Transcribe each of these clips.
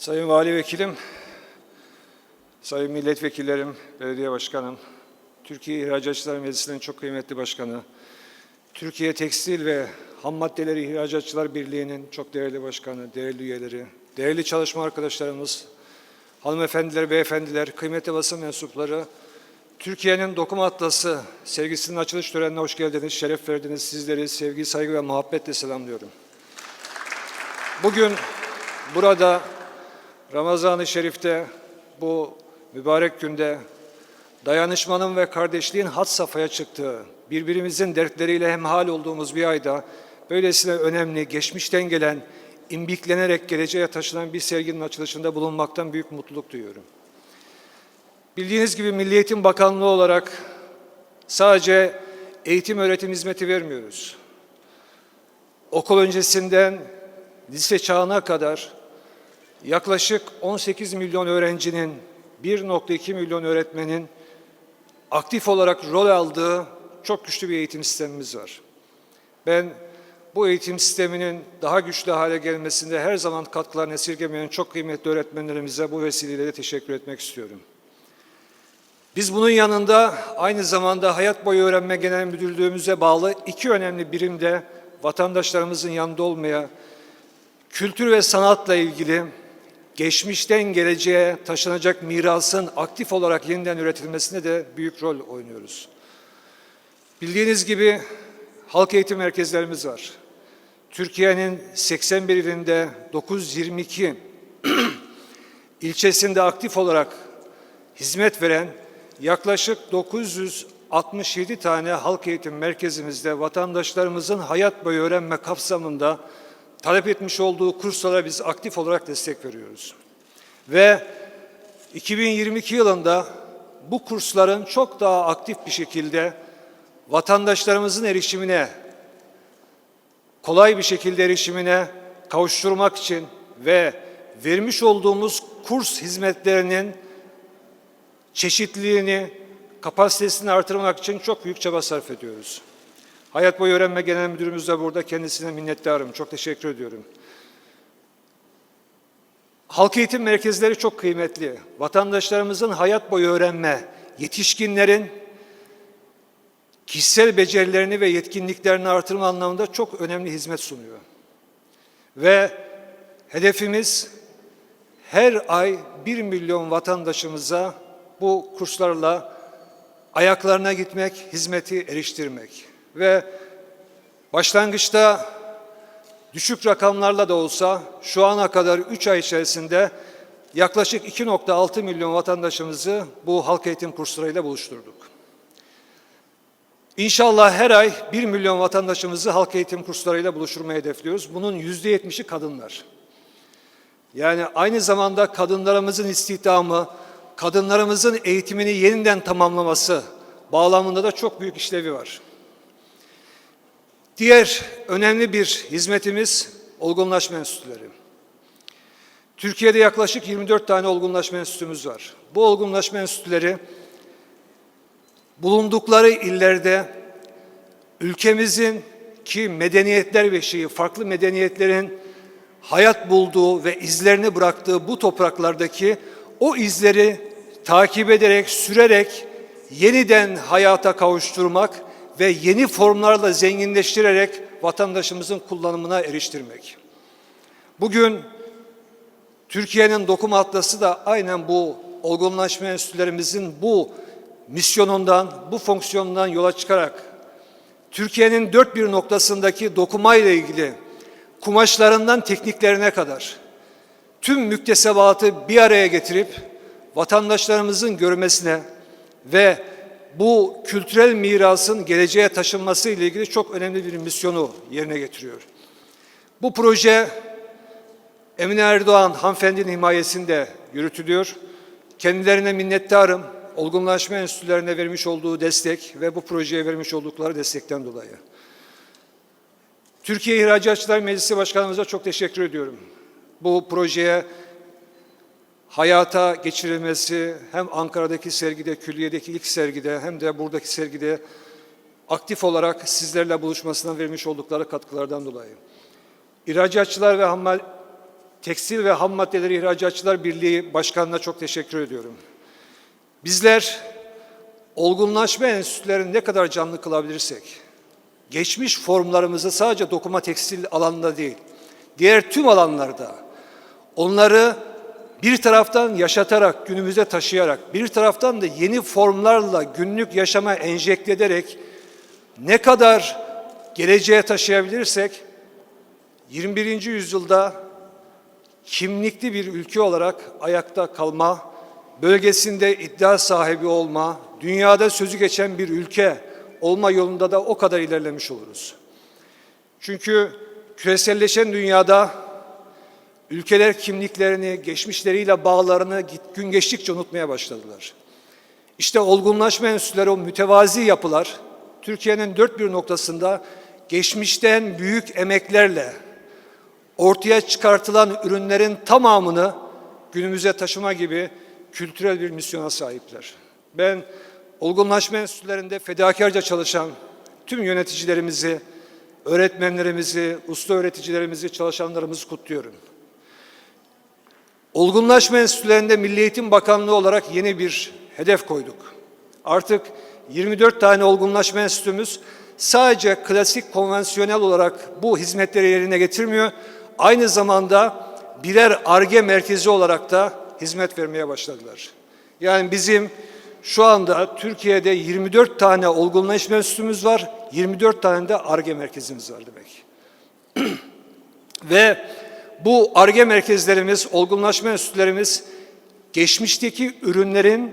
Sayın Vali Vekilim, Sayın Milletvekillerim, Belediye Başkanım, Türkiye İhracatçılar Meclisi'nin çok kıymetli başkanı, Türkiye Tekstil ve Ham Maddeleri İhracatçılar Birliği'nin çok değerli başkanı, değerli üyeleri, değerli çalışma arkadaşlarımız, hanımefendiler, beyefendiler, kıymetli basın mensupları, Türkiye'nin Dokuma Atlası sergisinin açılış törenine hoş geldiniz, şeref verdiniz. Sizleri sevgi, saygı ve muhabbetle selamlıyorum. Bugün burada Ramazan-ı Şerif'te bu mübarek günde dayanışmanın ve kardeşliğin had safhaya çıktığı, birbirimizin dertleriyle hemhal olduğumuz bir ayda böylesine önemli, geçmişten gelen, imbiklenerek geleceğe taşınan bir serginin açılışında bulunmaktan büyük mutluluk duyuyorum. Bildiğiniz gibi Milli Eğitim Bakanlığı olarak sadece eğitim öğretim hizmeti vermiyoruz. Okul öncesinden lise çağına kadar yaklaşık 18 milyon öğrencinin 1.2 milyon öğretmenin aktif olarak rol aldığı çok güçlü bir eğitim sistemimiz var. Ben bu eğitim sisteminin daha güçlü hale gelmesinde her zaman katkılarını esirgemeyen çok kıymetli öğretmenlerimize bu vesileyle de teşekkür etmek istiyorum. Biz bunun yanında aynı zamanda Hayat Boyu Öğrenme Genel Müdürlüğümüze bağlı iki önemli birimde vatandaşlarımızın yanında olmaya, kültür ve sanatla ilgili geçmişten geleceğe taşınacak mirasın aktif olarak yeniden üretilmesine de büyük rol oynuyoruz. Bildiğiniz gibi halk eğitim merkezlerimiz var. Türkiye'nin 81 ilinde 922 ilçesinde aktif olarak hizmet veren yaklaşık 967 tane halk eğitim merkezimizde vatandaşlarımızın hayat boyu öğrenme kapsamında talep etmiş olduğu kurslara biz aktif olarak destek veriyoruz. Ve 2022 yılında bu kursların çok daha aktif bir şekilde vatandaşlarımızın erişimine, kolay bir şekilde erişimine kavuşturmak için ve vermiş olduğumuz kurs hizmetlerinin çeşitliliğini, kapasitesini artırmak için çok büyük çaba sarf ediyoruz. Hayat Boyu Öğrenme Genel Müdürümüz de burada. Kendisine minnettarım. Çok teşekkür ediyorum. Halk eğitim merkezleri çok kıymetli. Vatandaşlarımızın hayat boyu öğrenme, yetişkinlerin kişisel becerilerini ve yetkinliklerini artırma anlamında çok önemli hizmet sunuyor. Ve hedefimiz her ay 1 milyon vatandaşımıza bu kurslarla ayaklarına gitmek, hizmeti eriştirmek. Ve başlangıçta düşük rakamlarla da olsa şu ana kadar 3 ay içerisinde yaklaşık 2.6 milyon vatandaşımızı bu halk eğitim kurslarıyla buluşturduk. İnşallah her ay 1 milyon vatandaşımızı halk eğitim kurslarıyla buluşturmayı hedefliyoruz. Bunun %70'i kadınlar. Yani aynı zamanda kadınlarımızın istihdamı, kadınlarımızın eğitimini yeniden tamamlaması bağlamında da çok büyük işlevi var. Diğer önemli bir hizmetimiz olgunlaşma enstitüleri. Türkiye'de yaklaşık 24 tane olgunlaşma enstitümüz var. Bu olgunlaşma enstitüleri bulundukları illerde ülkemizin ki medeniyetler beşiği, farklı medeniyetlerin hayat bulduğu ve izlerini bıraktığı bu topraklardaki o izleri takip ederek, sürerek yeniden hayata kavuşturmak ve yeni formlarla zenginleştirerek vatandaşımızın kullanımına eriştirmek. Bugün Türkiye'nin dokuma atlası da aynen bu olgunlaşma enstitülerimizin bu misyonundan, bu fonksiyonundan yola çıkarak Türkiye'nin dört bir noktasındaki dokuma ile ilgili kumaşlarından tekniklerine kadar tüm müktesebatı bir araya getirip vatandaşlarımızın görmesine ve bu kültürel mirasın geleceğe taşınması ile ilgili çok önemli bir misyonu yerine getiriyor. Bu proje Emine Erdoğan hanımefendinin himayesinde yürütülüyor. Kendilerine minnettarım. Olgunlaşma enstitülerine vermiş olduğu destek ve bu projeye vermiş oldukları destekten dolayı. Türkiye İhracatçılar Meclisi Başkanımıza çok teşekkür ediyorum. Bu projeye hayata geçirilmesi hem Ankara'daki sergide, külliyedeki ilk sergide hem de buradaki sergide aktif olarak sizlerle buluşmasına vermiş oldukları katkılardan dolayı. İhracatçılar ve hammal Tekstil ve Ham Maddeleri İhracatçılar Birliği Başkanı'na çok teşekkür ediyorum. Bizler olgunlaşma enstitülerini ne kadar canlı kılabilirsek, geçmiş formlarımızı sadece dokuma tekstil alanında değil, diğer tüm alanlarda onları bir taraftan yaşatarak, günümüze taşıyarak, bir taraftan da yeni formlarla günlük yaşama enjekte ederek ne kadar geleceğe taşıyabilirsek 21. yüzyılda kimlikli bir ülke olarak ayakta kalma, bölgesinde iddia sahibi olma, dünyada sözü geçen bir ülke olma yolunda da o kadar ilerlemiş oluruz. Çünkü küreselleşen dünyada ülkeler kimliklerini, geçmişleriyle bağlarını gün geçtikçe unutmaya başladılar. İşte olgunlaşma enstitüleri o mütevazi yapılar Türkiye'nin dört bir noktasında geçmişten büyük emeklerle ortaya çıkartılan ürünlerin tamamını günümüze taşıma gibi kültürel bir misyona sahipler. Ben olgunlaşma enstitülerinde fedakarca çalışan tüm yöneticilerimizi, öğretmenlerimizi, usta öğreticilerimizi, çalışanlarımızı kutluyorum. Olgunlaşma enstitülerinde Milli Eğitim Bakanlığı olarak yeni bir hedef koyduk. Artık 24 tane olgunlaşma enstitümüz sadece klasik konvansiyonel olarak bu hizmetleri yerine getirmiyor. Aynı zamanda birer ARGE merkezi olarak da hizmet vermeye başladılar. Yani bizim şu anda Türkiye'de 24 tane olgunlaşma enstitümüz var, 24 tane de ARGE merkezimiz var demek. Ve bu ARGE merkezlerimiz, olgunlaşma enstitülerimiz geçmişteki ürünlerin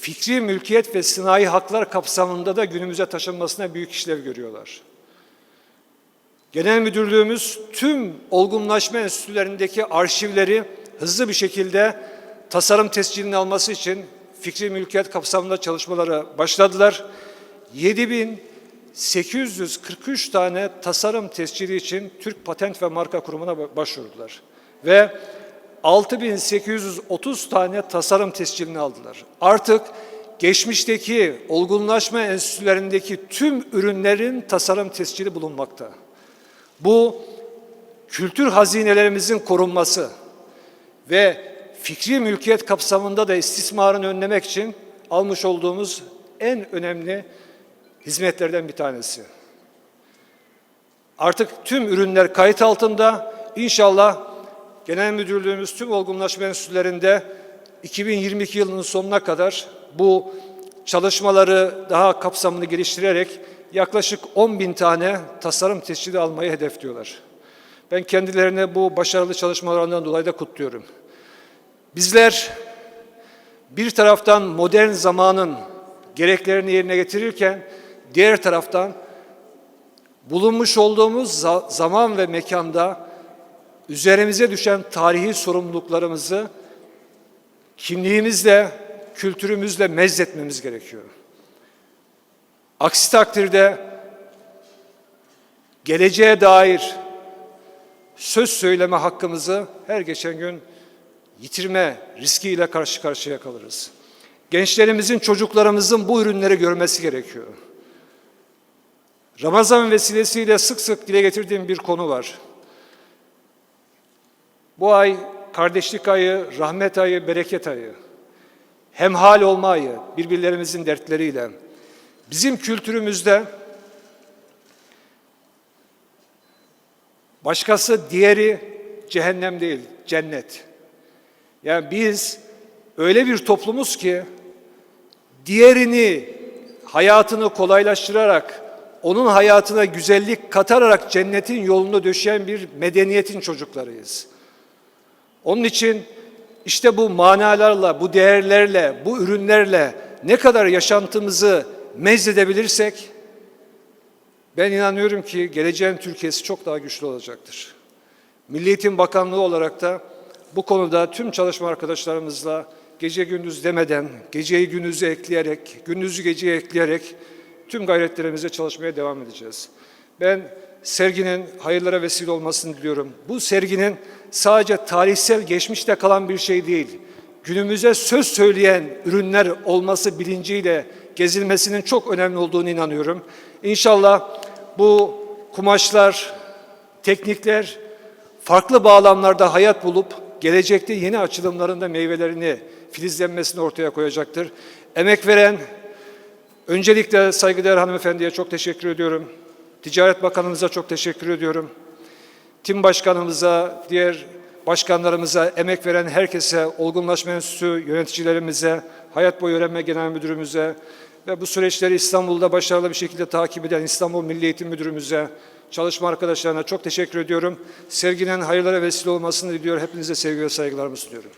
fikri mülkiyet ve sınai haklar kapsamında da günümüze taşınmasına büyük işlev görüyorlar. Genel Müdürlüğümüz tüm olgunlaşma enstitülerindeki arşivleri hızlı bir şekilde tasarım tescilini alması için fikri mülkiyet kapsamında çalışmalara başladılar. 7843 tane tasarım tescili için Türk Patent ve Marka Kurumu'na başvurdular. Ve 6830 tane tasarım tescilini aldılar. Artık geçmişteki olgunlaşma enstitülerindeki tüm ürünlerin tasarım tescili bulunmakta. Bu kültür hazinelerimizin korunması ve fikri mülkiyet kapsamında da istismarını önlemek için almış olduğumuz en önemli hizmetlerden bir tanesi. Artık tüm ürünler kayıt altında. İnşallah Genel Müdürlüğümüz tüm olgunlaşma enstitülerinde 2022 yılının sonuna kadar bu çalışmaları daha kapsamını geliştirerek yaklaşık 10 bin tane tasarım tescili almayı hedefliyorlar. Ben kendilerine bu başarılı çalışmalarından dolayı da kutluyorum. Bizler bir taraftan modern zamanın gereklerini yerine getirirken diğer taraftan bulunmuş olduğumuz zaman ve mekanda üzerimize düşen tarihi sorumluluklarımızı kimliğimizle, kültürümüzle mezzetmemiz gerekiyor. Aksi takdirde geleceğe dair söz söyleme hakkımızı her geçen gün yitirme riskiyle karşı karşıya kalırız. Gençlerimizin, çocuklarımızın bu ürünleri görmesi gerekiyor. Ramazan vesilesiyle sık sık dile getirdiğim bir konu var. Bu ay kardeşlik ayı, rahmet ayı, bereket ayı. Hemhal olma ayı, birbirlerimizin dertleriyle. Bizim kültürümüzde başkası diğeri cehennem değil, cennet. Yani biz öyle bir toplumuz ki diğerini hayatını kolaylaştırarak onun hayatına güzellik katarak cennetin yolunu döşeyen bir medeniyetin çocuklarıyız. Onun için işte bu manalarla, bu değerlerle, bu ürünlerle ne kadar yaşantımızı mezzedebilirsek ben inanıyorum ki geleceğin Türkiye'si çok daha güçlü olacaktır. Milli Eğitim Bakanlığı olarak da bu konuda tüm çalışma arkadaşlarımızla gece gündüz demeden, geceyi gündüzü ekleyerek, gündüzü geceye ekleyerek tüm gayretlerimize çalışmaya devam edeceğiz. Ben serginin hayırlara vesile olmasını diliyorum. Bu serginin sadece tarihsel geçmişte kalan bir şey değil, günümüze söz söyleyen ürünler olması bilinciyle gezilmesinin çok önemli olduğunu inanıyorum. İnşallah bu kumaşlar, teknikler farklı bağlamlarda hayat bulup gelecekte yeni açılımlarında meyvelerini, filizlenmesini ortaya koyacaktır. Emek veren, öncelikle saygıdeğer hanımefendiye çok teşekkür ediyorum. Ticaret Bakanımıza çok teşekkür ediyorum. Tim başkanımıza, diğer başkanlarımıza, emek veren herkese, Olgunlaşma Enstitüsü yöneticilerimize, Hayat Boyu Öğrenme Genel Müdürümüze ve bu süreçleri İstanbul'da başarılı bir şekilde takip eden İstanbul Milli Eğitim Müdürümüze, çalışma arkadaşlarına çok teşekkür ediyorum. Serginin hayırlara vesile olmasını diliyor. Hepinize sevgi ve saygılarımı sunuyorum.